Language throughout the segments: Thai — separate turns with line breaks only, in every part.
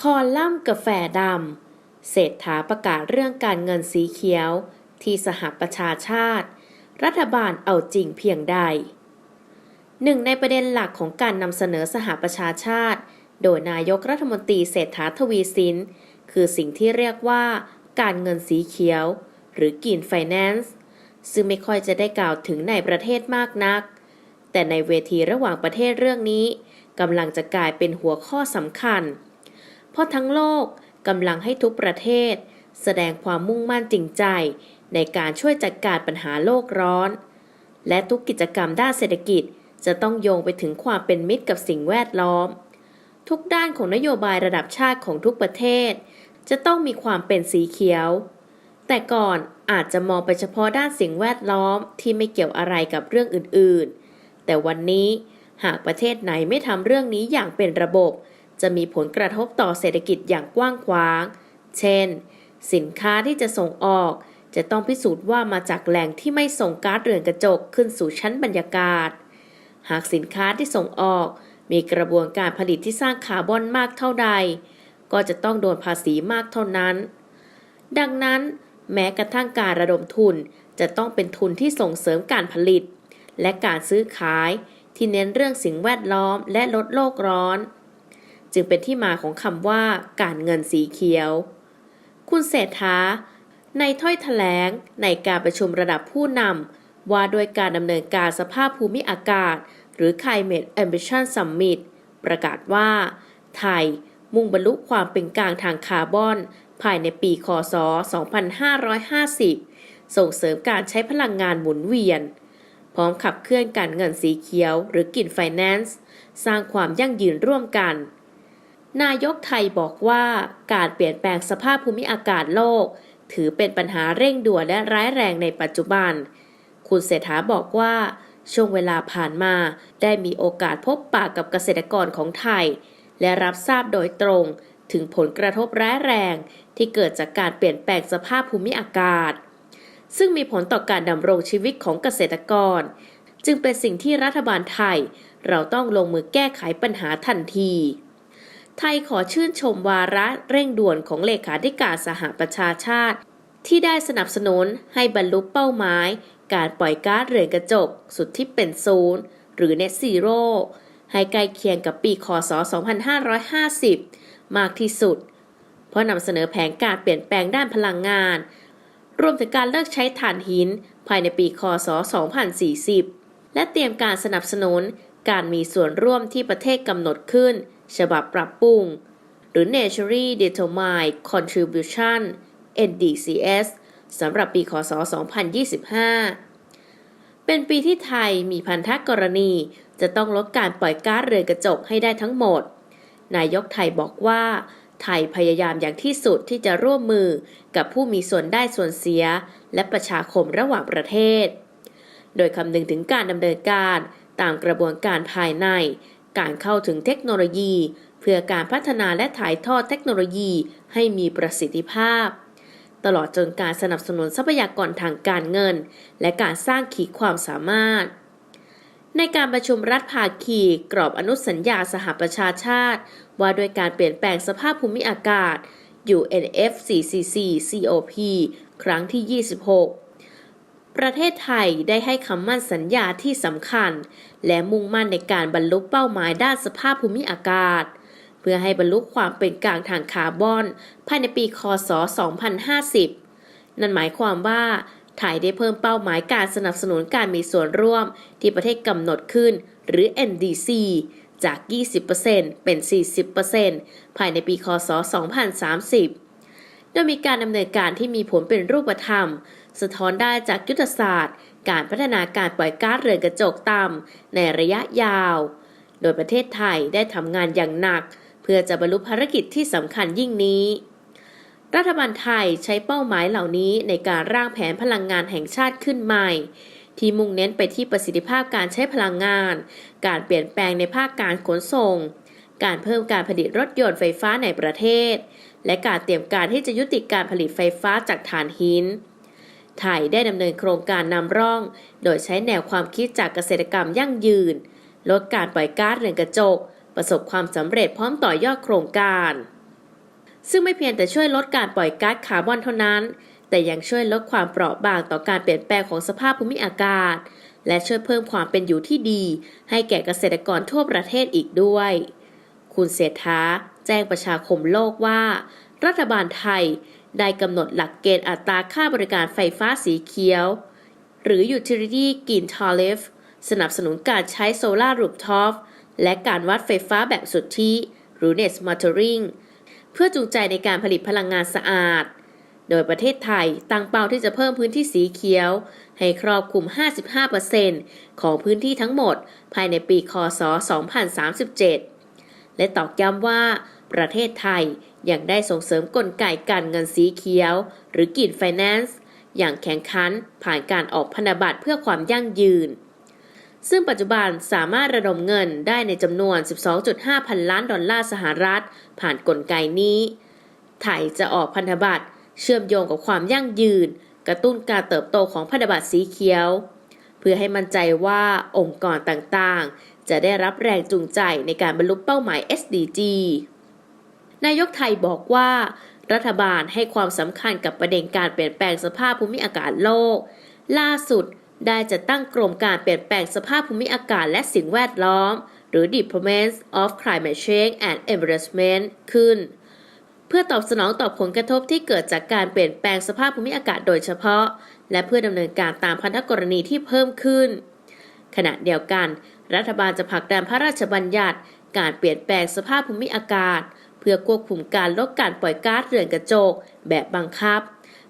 คอลัมน์กาแฟดำเศรษฐาประกาศเรื่องการเงินสีเขียว ที่สหประชาชาติ รัฐบาลเอาจริงเพียงใดหนึ่งในประเด็นหลักของการนำเสนอสหประชาชาติ โดยนายกรัฐมนตรีเศรษฐาทวีสิน คือสิ่งที่เรียกว่า การเงินสีเขียว หรือกินไฟแนนซ์ซึ่งไม่ค่อยจะได้กล่าวถึงในประเทศมากนัก แต่ในเวทีระหว่างประเทศเรื่องนี้กำลังจะกลายเป็นหัวข้อสำคัญเเพราะทั้งโลกกำลังให้ทุกประเทศ แสดงความมุ่งมั่นจริงใจ ในการช่วยจัดการปัญหาโลกร้อน และทุกกิจกรรมด้านเศรษฐกิจจะต้องโยงไปถึงความเป็นมิตรกับสิ่งแวดล้อม ทุกด้านของนโยบายระดับชาติของทุกประเทศ จะต้องมีความเป็นสีเขียว แต่ก่อนอาจจะมองไปเฉพาะด้านสิ่งแวดล้อมที่ไม่เกี่ยวอะไรกับเรื่องอื่นๆ แต่วันนี้หากประเทศไหนไม่ทำเรื่องนี้อย่างเป็นระบบ จะมีผลกระทบต่อเศรษฐกิจอย่างกว้างขวาง เช่น สินค้าที่จะส่งออก จะต้องพิสูจน์ว่ามาจากแหล่งที่ไม่ส่งก๊าซเรือนกระจกขึ้นสู่ชั้นบรรยากาศ หากสินค้าที่ส่งออก มีกระบวนการผลิตที่สร้างคาร์บอนมากเท่าใด ก็จะต้องโดนภาษีมากเท่านั้น ดังนั้น แม้กระทั่งการระดมทุนจะต้องเป็นทุนที่ส่งเสริมการผลิต และการซื้อขายที่เน้นเรื่องสิ่งแวดล้อมและลดโลกร้อน จึงเป็นที่มาของคำว่าการเงินสีเขียว คุณเศรษฐา ในถ้อยแถลงในการประชุมระดับผู้นำว่าด้วยการดำเนินการสภาพภูมิอากาศ หรือ Climate Ambition Summit ประกาศว่า ไทยมุ่งบรรลุความเป็นกลางทางคาร์บอน ภายในปีคศ 2550 ส่งเสริมการใช้พลังงานหมุนเวียน พร้อมขับเคลื่อนการเงินสีเขียวหรือกินไฟแนนซ์ สร้างความยั่งยืนร่วมกัน นายกไทยบอกว่าการเปลี่ยนแปลงสภาพภูมิอากาศโลก ถือเป็นปัญหาเร่งด่วนและร้ายแรงในปัจจุบัน คุณเศรษฐาบอกว่า ช่วงเวลาผ่านมาได้มีโอกาสพบปากกับเกษตรกรของไทย และรับทราบโดยตรงถึงผลกระทบร้ายแรงที่เกิดจากการเปลี่ยนแปลงสภาพภูมิอากาศ ซึ่งมีผลต่อการดำรงชีวิตของเกษตรกร จึงเป็นสิ่งที่รัฐบาลไทย เราต้องลงมือแก้ไขปัญหาทันที ไทยขอชื่นชมวาระเร่งด่วนของเลขาธิการสหประชาชาติ ที่ได้สนับสนุนให้บรรลุเป้าหมาย การปล่อยก๊าซเรือนกระจก สุดที่เป็นศูนย์หรือ Net Zero ให้ใกล้เคียงกับปีคศ 2550 มากที่สุด เพราะนำเสนอแผนการเปลี่ยนแปลงด้านพลังงาน รวมถึงการเลิกใช้ถ่านหินภายในปีคศ 2040 และเตรียมการสนับสนุนการมีส่วนร่วมที่ประเทศกำหนดขึ้น ฉบับปรับปรุง หรือ Naturally Determined Contribution NDCS สำหรับปีคศ 2025 เป็นปีที่ไทยมีพันธกรณีจะต้องลดการปล่อยก๊าซเรือนกระจกให้ได้ทั้งหมด นายกไทยบอกว่าไทยพยายามอย่างที่สุดที่จะร่วมมือกับผู้มีส่วนได้ส่วนเสีย และประชาคมระหว่างประเทศ โดยคำนึงถึงการดำเนินการตามกระบวนการภายใน การเข้าถึงเทคโนโลยี เพื่อการพัฒนาและถ่ายทอดเทคโนโลยีให้มีประสิทธิภาพ ตลอดจนการสนับสนุนทรัพยากรทางการเงิน และการสร้างขีดความสามารถ ในการประชุมรัฐภาคีกรอบอนุสัญญาสหประชาชาติ ว่าด้วยการเปลี่ยนแปลงสภาพภูมิอากาศ UNFCCC COP ครั้งที่ 26 ประเทศไทยได้ให้คำมั่นสัญญาที่สำคัญ และมุ่งมั่นในการบรรลุเป้าหมายด้านสภาพภูมิอากาศ เพื่อให้บรรลุความเป็นกลางทางคาร์บอนภายในปี คศ 2050 นั่นหมายความว่าไทยได้เพิ่มเป้าหมายการสนับสนุนการมีส่วนร่วมที่ประเทศกำหนดขึ้น หรือ NDC จาก 20%เป็น 40%ภายในปี คศ 2030 โดยมีการดำเนินการที่มีผลเป็นรูปธรรม สะท้อนได้จากยุทธศาสตร์ การพัฒนาการปล่อยก๊าซเรือนกระจกต่ำในระยะยาว โดยประเทศไทยได้ทำงานอย่างหนัก เพื่อจะบรรลุภารกิจที่สำคัญยิ่งนี้ รัฐบาลไทยใช้เป้าหมายเหล่านี้ในการร่างแผนพลังงานแห่งชาติขึ้นใหม่ ที่มุ่งเน้นไปที่ประสิทธิภาพการใช้พลังงาน การเปลี่ยนแปลงในภาคการขนส่ง การเพิ่มการผลิตรถยนต์ไฟฟ้าในประเทศ และการเตรียมการที่จะยุติการผลิตไฟฟ้าจากถ่านหิน ไทยได้ดำเนินโครงการนำร่อง โดยใช้แนวความคิดจากเกษตรกรรมยั่งยืน ลดการปล่อยก๊าซเรือนกระจก ประสบความสำเร็จพร้อมต่อยอดโครงการ ซึ่งไม่เพียงแต่ช่วยลดการปล่อยก๊าซคาร์บอนเท่านั้น แต่ยังช่วยลดความเปราะบางต่อการเปลี่ยนแปลงของสภาพภูมิอากาศ และช่วยเพิ่มความเป็นอยู่ที่ดี ให้แก่เกษตรกรทั่วประเทศอีกด้วย คุณเศรษฐาแจ้งประชาคมโลกว่า รัฐบาลไทย ได้กำหนดหลักเกณฑ์อัตราค่าบริการไฟฟ้าสีเขียว หรือ Utility Green Tariff สนับสนุนการใช้โซลารูฟท็อปและการวัดไฟฟ้าแบบสุทธิหรือ Net Metering เพื่อจูงใจในการผลิตพลังงานสะอาด โดยประเทศไทยตั้งเป้าที่จะเพิ่มพื้นที่สีเขียว ให้ครอบคลุม 55%ของพื้นที่ทั้งหมด ภายในปี คศ 2037 และตอกย้ำว่าประเทศไทย ยังได้ส่งเสริมกลไกการเงินสีเขียว หรือกินไฟแนนซ์อย่างแข่งขันผ่านการออกพันธบัตรเพื่อความยั่งยืน ซึ่งปัจจุบันสามารถระดมเงินได้ในจำนวน 12.5 พันล้านดอลลาร์สหรัฐ ผ่านกลไกนี้ ไทยจะออกพันธบัตรเชื่อมโยงกับความยั่งยืน กระตุ้นการเติบโตของพันธบัตรสีเขียว เพื่อให้มั่นใจว่าองค์กรต่างๆ จะได้รับแรงจูงใจในการบรรลุเป้าหมาย SDG นายกไทยบอกว่า รัฐบาลให้ความสำคัญกับประเด็นการเปลี่ยนแปลงสภาพภูมิอากาศโลก ล่าสุดได้จะตั้งกรมการเปลี่ยนแปลงสภาพภูมิอากาศและสิ่งแวดล้อม หรือ Department of Climate Change and Environment ขึ้น เพื่อตอบสนองต่อผลกระทบที่เกิดจากการเปลี่ยนแปลงสภาพภูมิอากาศโดยเฉพาะ และเพื่อดำเนินการตามพันธกรณีที่เพิ่มขึ้น ขณะเดียวกัน รัฐบาลจะผลักดันพระราชบัญญัติ การเปลี่ยนแปลงสภาพภูมิอากาศ เพื่อควบคุมการลดการปล่อยก๊าซเรือนกระจก แบบบังคับ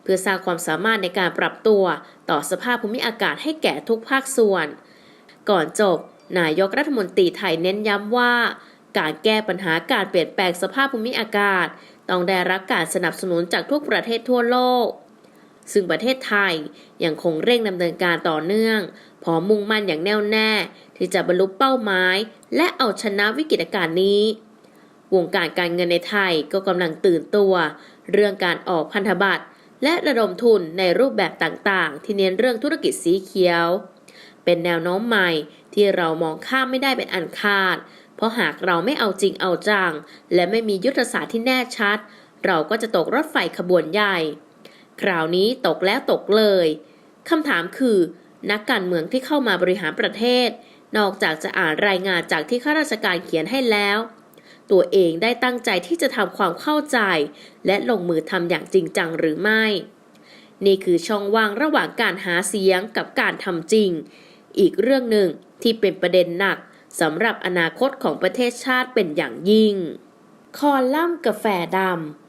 เพื่อสร้างความสามารถในการปรับตัว ต่อสภาพภูมิอากาศให้แก่ทุกภาคส่วน ก่อนจบ นายกรัฐมนตรีไทยเน้นย้ำว่า การแก้ปัญหาการเปลี่ยนแปลงสภาพภูมิอากาศ ต้องได้รับการสนับสนุนจากทุกประเทศทั่วโลกซึ่งประเทศไทยยังคงเร่งดำเนินการต่อเนื่องพร้อมมุ่งมั่นอย่างแน่วแน่ ที่จะบรรลุเป้าหมาย และเอาชนะวิกฤตการณ์นี้ วงการการเงินในไทยก็กำลังตื่นตัว เรื่องการออกพันธบัตร และระดมทุนในรูปแบบต่างๆ ที่เน้นเรื่องธุรกิจสีเขียว เป็นแนวโน้มใหม่ที่เรามองข้ามไม่ได้เป็นอันขาด เพราะหากเราไม่เอาจริงเอาจัง และไม่มียุทธศาสตร์ที่แน่ชัด เราก็จะตกรถไฟขบวนใหญ่ คราวนี้ตกแล้วตกเลยคำถามคือ นักการเมืองที่เข้ามาบริหารประเทศ นอกจากจะอ่านรายงานจากที่ข้าราชการเขียนให้แล้ว ตัวเองได้ตั้งใจที่จะทำความเข้าใจ และลงมือทำอย่างจริงจังหรือไม่ นี่คือช่องว่างระหว่างการหาเสียงกับการทำจริง อีกเรื่องหนึ่งที่เป็นประเด็นหนักสำหรับอนาคตของประเทศชาติเป็นอย่างยิ่ง คอลัมน์กาแฟดำ